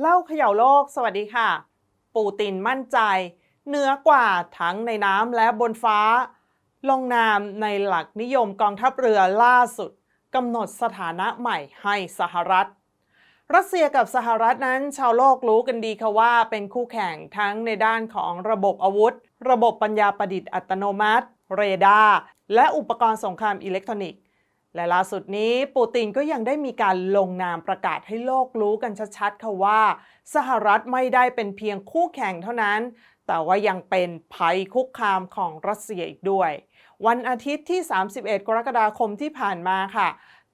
เล่าเขย่าโลก สวัสดีค่ะ ปูตินมั่นใจเหนือกว่าทั้งในน้ำและบนฟ้า ลงนามในหลักนิยมกองทัพเรือล่าสุดกำหนดสถานะใหม่ให้สหรัฐ รัสเซียกับสหรัฐนั้นชาวโลกรู้กันดีค่ะว่าเป็นคู่แข่งทั้งในด้านของระบบอาวุธ ระบบปัญญาประดิษฐ์อัตโนมัติ เรดาร์และอุปกรณ์สงครามอิเล็กทรอนิกส์ และล่าสุดนี้ปูตินก็ยังได้มีการลงนามประกาศให้โลกรู้กันชัดๆค่ะว่า สหรัฐไม่ได้เป็นเพียงคู่แข่งเท่านั้น แต่ว่ายังเป็นภัยคุกคามของรัสเซียอีกด้วย วันอาทิตย์ที่ 31 กรกฎาคมที่ผ่านมาค่ะ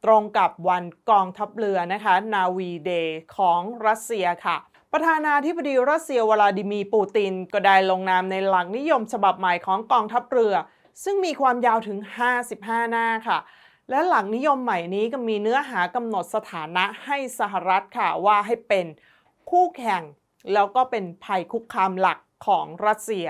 ตรงกับวันกองทัพเรือนะคะนาวีเดย์ของรัสเซียค่ะประธานาธิบดีรัสเซียวลาดิมีปูติน ก็ได้ลงนามในหลักนิยมฉบับใหม่ของกองทัพเรือ ซึ่งมีความยาวถึง 55 หน้าค่ะ และหลักนิยมใหม่นี้ก็มีเนื้อหากำหนดสถานะให้สหรัฐค่ะว่าให้เป็นคู่แข่ง แล้วก็เป็นภัยคุกคามหลักของรัสเซีย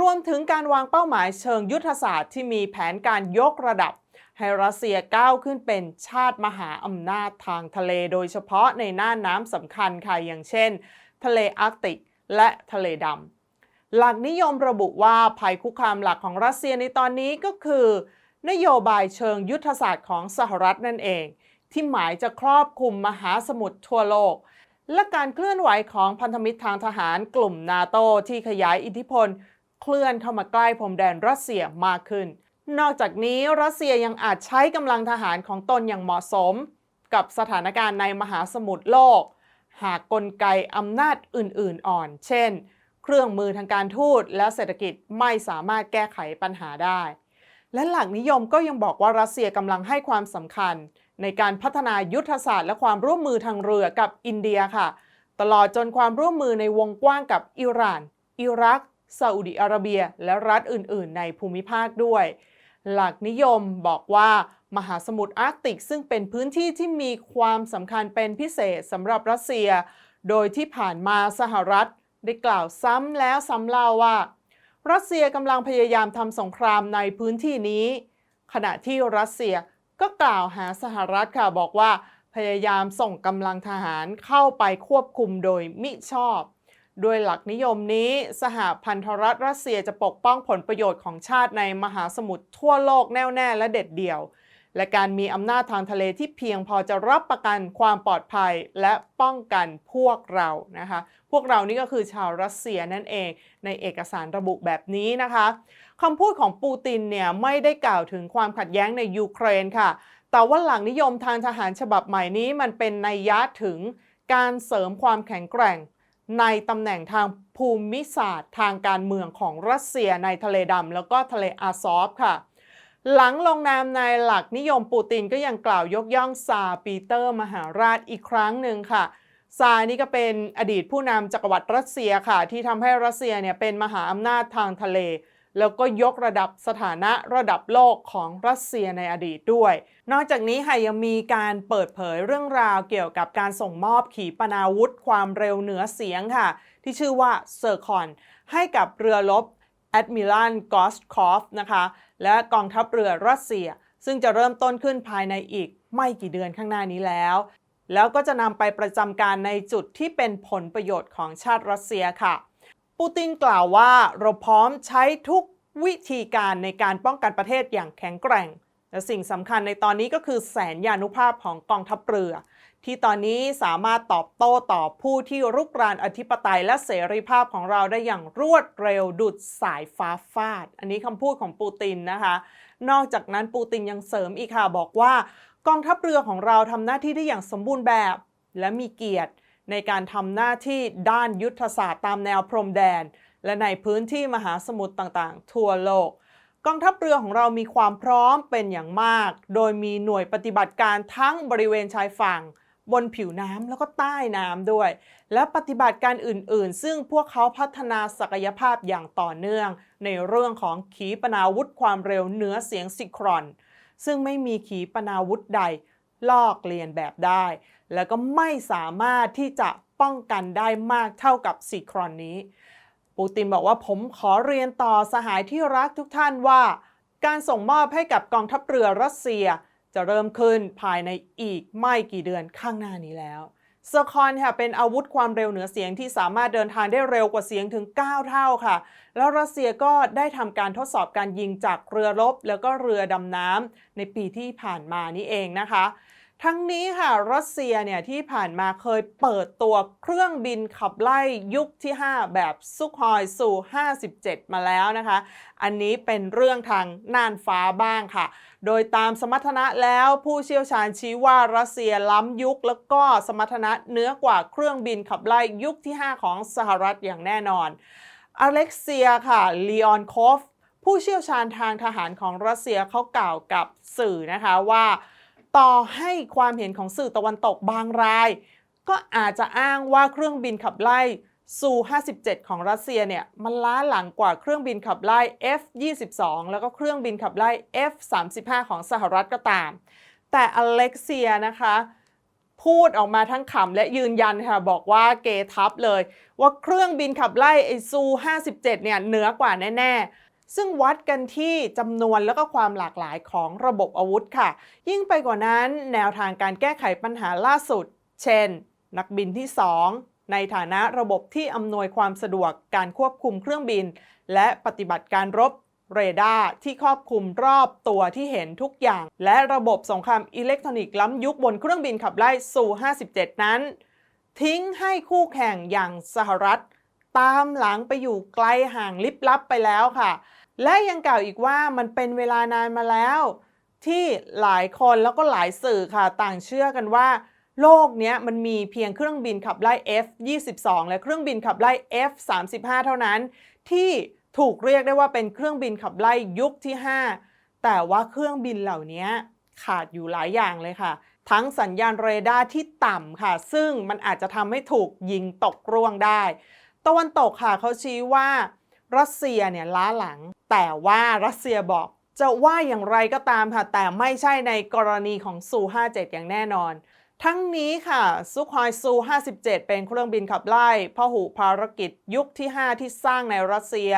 รวมถึงการวางเป้าหมายเชิงยุทธศาสตร์ที่มีแผนการยกระดับ ให้รัสเซียก้าวขึ้นเป็นชาติมหาอำนาจทางทะเลโดยเฉพาะในน่านน้ำสำคัญค่ะอย่างเช่น ทะเลอาร์กติกและทะเลดำหลักนิยมระบุว่าภัยคุกคามหลักของรัสเซียในตอนนี้ก็คือ นโยบายเชิงยุทธศาสตร์ของสหรัฐนั่นเอง ที่หมายจะครอบคลุมมหาสมุทรทั่วโลก และการเคลื่อนไหวของพันธมิตรทางทหารกลุ่มนาโตที่ขยายอิทธิพล เคลื่อนเข้ามาใกล้พรมแดนรัสเซียมากขึ้น นอกจากนี้รัสเซียยังอาจใช้กำลังทหารของตนอย่างเหมาะสม กับสถานการณ์ในมหาสมุทรโลก หากกลไกอำนาจอื่น ๆ อ่อน เช่น เครื่องมือทางการทูตและเศรษฐกิจไม่สามารถแก้ไขปัญหาได้ และหลักนิยมก็ยังบอกว่ารัสเซียกำลังให้ความสำคัญ ในการพัฒนายุทธศาสตร์และความร่วมมือทางเรือกับอินเดียค่ะ ตลอดจนความร่วมมือในวงกว้างกับอิหร่าน อิรักซาอุดิอาระเบีย และรัฐอื่น ๆ ในภูมิภาคด้วย หลักนิยมบอกว่ามหาสมุทรอาร์กติก ซึ่งเป็นพื้นที่ที่มีความสำคัญเป็นพิเศษสำหรับรัสเซีย โดยที่ผ่านมาสหรัฐ ได้กล่าวซ้ำแล้วซ้ำเล่าว่า รัสเซียกำลังพยายามทำสงครามในพื้นที่นี้ ขณะที่รัสเซียก็กล่าวหาสหรัฐค่ะบอกว่า พยายามส่งกำลังทหารเข้าไปควบคุมโดยมิชอบ โดยหลักนิยมนี้สหพันธรัฐรัสเซียจะปกป้องผลประโยชน์ของชาติในมหาสมุทรทั่วโลกแน่วแน่และเด็ดเดี่ยว และการมีอำนาจทางทะเลที่เพียงพอจะรับประกันความปลอดภัยและป้องกันพวกเรานะคะ พวกเรานี่ก็คือชาวรัสเซียนั่นเองในเอกสารระบุแบบนี้นะคะคำพูดของปูตินเนี่ยไม่ได้กล่าวถึงความขัดแย้งในยูเครนค่ะ แต่ว่าหลังนิยมทางทหารฉบับใหม่นี้มันเป็นนัยยะถึงการเสริมความแข็งแกร่งในตำแหน่งทางภูมิศาสตร์ ทางการเมืองของรัสเซียในทะเลดำแล้วก็ทะเลอาซอฟค่ะ หลังลงนามในหลักนิยมปูตินก็ยังกล่าวยกย่องซาปีเตอร์มหาราชอีกครั้งหนึ่งค่ะ ซานี่ก็เป็นอดีตผู้นำจักรวรรดิรัสเซียค่ะ ที่ทำให้รัสเซียเนี่ยเป็นมหาอำนาจทางทะเล แล้วก็ยกระดับสถานะระดับโลกของรัสเซียในอดีตด้วย นอกจากนี้ค่ะยังมีการเปิดเผยเรื่องราวเกี่ยวกับการส่งมอบขีปนาวุธความเร็วเหนือเสียงค่ะ ที่ชื่อว่าเซอร์คอนให้กับเรือรบ แอดมิรัลกอสคอฟนะคะและกองทัพเรือรัสเซีย ซึ่งจะเริ่มต้นขึ้นภายในอีกไม่กี่เดือนข้างหน้านี้แล้ว แล้วก็จะนำไปประจำการในจุดที่เป็นผลประโยชน์ของชาติรัสเซียค่ะ ปูตินกล่าวว่าเราพร้อมใช้ทุกวิธีการในการป้องกันประเทศอย่างแข็งแกร่ง และสิ่งสำคัญในตอนนี้ก็คือแสนยานุภาพของกองทัพเรือ ที่ตอนนี้สามารถตอบโต้ต่อผู้ที่รุกรานอธิปไตยและเสรีภาพของเราได้อย่างรวดเร็วดุดสายฟ้าฟาด อันนี้คำพูดของปูตินนะคะ นอกจากนั้นปูตินยังเสริมอีกค่ะบอกว่ากองทัพเรือของเราทำหน้าที่ได้อย่างสมบูรณ์แบบ และมีเกียรติในการทำหน้าที่ด้านยุทธศาสตร์ตามแนวพรมแดน และในพื้นที่มหาสมุทรต่างๆ ทั่วโลกกองทัพเรือของเรามีความพร้อมเป็นอย่างมาก โดยมีหน่วยปฏิบัติการทั้งบริเวณชายฝั่ง บนผิวน้ำแล้วก็ใต้น้ำด้วย และปฏิบัติการอื่นๆ ซึ่งพวกเขาพัฒนาศักยภาพอย่างต่อเนื่อง ในเรื่องของขีปนาวุธความเร็วเหนือเสียงซิครอน ซึ่งไม่มีขีปนาวุธใด ลอกเลียนแบบได้ แล้วก็ไม่สามารถที่จะป้องกันได้มากเท่ากับซิครอนนี้ ปูตินบอกว่าผมขอเรียนต่อสหายที่รักทุกท่านว่า การส่งมอบให้กับกองทัพเรือรัสเซีย จะเริ่มขึ้นภายในอีกไม่กี่เดือนข้างหน้านี้แล้วเซอร์คอนค่ะเป็นอาวุธความเร็วเหนือเสียงที่สามารถเดินทางได้เร็วกว่าเสียงถึง 9 เท่าค่ะ แล้วรัสเซียก็ได้ทำการทดสอบการยิงจากเรือรบ แล้วก็เรือดำน้ำในปีที่ผ่านมานี้เองนะคะ ทั้งนี้ค่ะรัสเซียเนี่ยที่ผ่านมาเคยเปิดตัวเครื่องบินขับไล่ยุคที่ 5 แบบซุคฮอยสู57 มาแล้วนะคะ อันนี้เป็นเรื่องทางน่านฟ้าบ้างค่ะ โดยตามสมรรถนะแล้วผู้เชี่ยวชาญชี้ว่ารัสเซียล้ำยุคแล้วก็สมรรถนะเหนือกว่าเครื่องบินขับไล่ยุคที่ 5 ของสหรัฐอย่างแน่นอนอเล็กเซียค่ะลีออนโคฟผู้เชี่ยวชาญทางทหารของรัสเซียเขากล่าวกับสื่อนะคะว่า ต่อให้ความเห็นของสื่อตะวันตกบางราย ก็อาจจะอ้างว่าเครื่องบินขับไล่ซู57 ของรัสเซียเนี่ยมันล้าหลังกว่าเครื่องบินขับไล่ F-22 แล้วก็เครื่องบินขับไล่ F-35 ของสหรัฐก็ตาม แต่อเล็กเซียนะคะ พูดออกมาทั้งขำและยืนยันค่ะ บอกว่าเกทับเลย ว่าเครื่องบินขับไล่ไอซู57 เนี่ยเหนือกว่าแน่ๆ ซึ่งวัดกันที่จำนวนแล้วก็ความหลากหลายของระบบอาวุธค่ะ ยิ่งไปกว่านั้นแนวทางการแก้ไขปัญหาล่าสุด เช่น นักบินที่ 2 ในฐานะระบบที่อำนวยความสะดวกการควบคุมเครื่องบิน และปฏิบัติการรบเรดาร์ที่ครอบคลุมรอบตัวที่เห็นทุกอย่าง และระบบสงครามอิเล็กทรอนิกส์ล้ำยุคบนเครื่องบินขับไล่ซู57 นั้น ทิ้งให้คู่แข่งอย่างสหรัฐ ตามหลังไปอยู่ไกลห่างลิบลับไปแล้วค่ะ และยังกล่าวอีกว่ามันเป็นเวลานานมาแล้ว ที่หลายคนแล้วก็หลายสื่อค่ะต่างเชื่อกันว่า โลกนี้มันมีเพียงเครื่องบินขับไล่ F-22 และเครื่องบินขับไล่ F-35 เท่านั้น ที่ถูกเรียกได้ว่าเป็นเครื่องบินขับไล่ยุคที่ 5 แต่ว่าเครื่องบินเหล่านี้ขาดอยู่หลายอย่างเลยค่ะ ทั้งสัญญาณเรดาร์ที่ต่ำค่ะ ซึ่งมันอาจจะทำให้ถูกยิงตกร่วงได้ ตะวันตกค่ะเขาชี้ว่า รัสเซียเนี่ยล้าหลัง แต่ว่ารัสเซียบอกจะว่าอย่างไรก็ตามค่ะ แต่ไม่ใช่ในกรณีของซู57 อย่างแน่นอน ทั้งนี้ค่ะซุคอยซู57 เป็นเครื่องบินขับไล่พหุภารกิจยุคที่ 5 ที่สร้างในรัสเซีย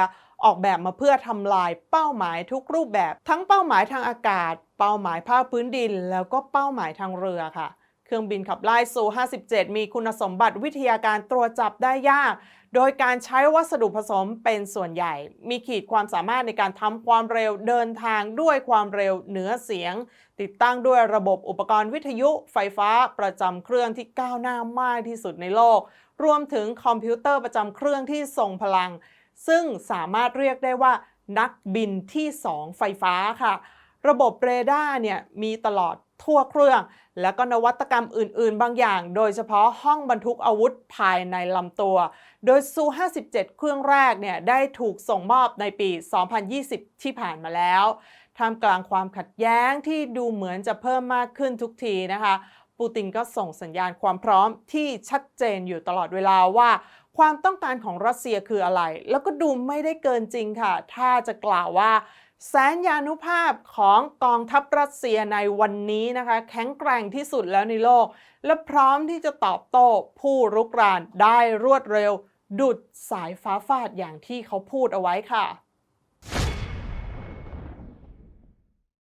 ออกแบบมาเพื่อทำลายเป้าหมายทุกรูปแบบ ทั้งเป้าหมายทางอากาศ เป้าหมายภาคพื้นดิน แล้วก็เป้าหมายทางเรือค่ะ ครื่องบินขับไล่ซู57 มีคุณสมบัติวิทยาการตรวจจับได้ยาก โดยการใช้วัสดุผสมเป็นส่วนใหญ่ มีขีดความสามารถในการทำความเร็วเดินทางด้วยความเร็วเหนือเสียง ติดตั้งด้วยระบบอุปกรณ์วิทยุไฟฟ้าประจำเครื่องที่ก้าวหน้ามากที่สุดในโลก รวมถึงคอมพิวเตอร์ประจำเครื่องที่ทรงพลัง ซึ่งสามารถเรียกได้ว่า นักบินที่ 2 ไฟฟ้าค่ะ ระบบเรดาร์เนี่ยมีตลอด ทั่วเครื่อง แล้วก็นวัตกรรมอื่น ๆ บางอย่าง โดยเฉพาะห้องบรรทุกอาวุธภายในลำตัว โดยซู 57 เครื่องแรกเนี่ยได้ถูกส่งมอบในปี 2020 ที่ผ่านมาแล้วท่ามกลางความขัดแย้งที่ดูเหมือนจะเพิ่มมากขึ้นทุกทีนะคะ ปูตินก็ส่งสัญญาณความพร้อมที่ชัดเจนอยู่ตลอดเวลาว่าความต้องการของรัสเซียคืออะไร แล้วก็ดูไม่ได้เกินจริงค่ะ ถ้าจะกล่าวว่า แสนยานุภาพของกองทัพรัสเซียในวันนี้นะคะ แข็งแกร่งที่สุดแล้วในโลก และพร้อมที่จะตอบโต้ผู้รุกรานได้รวดเร็ว ดุดสายฟ้าฟาดอย่างที่เขาพูดเอาไว้ค่ะ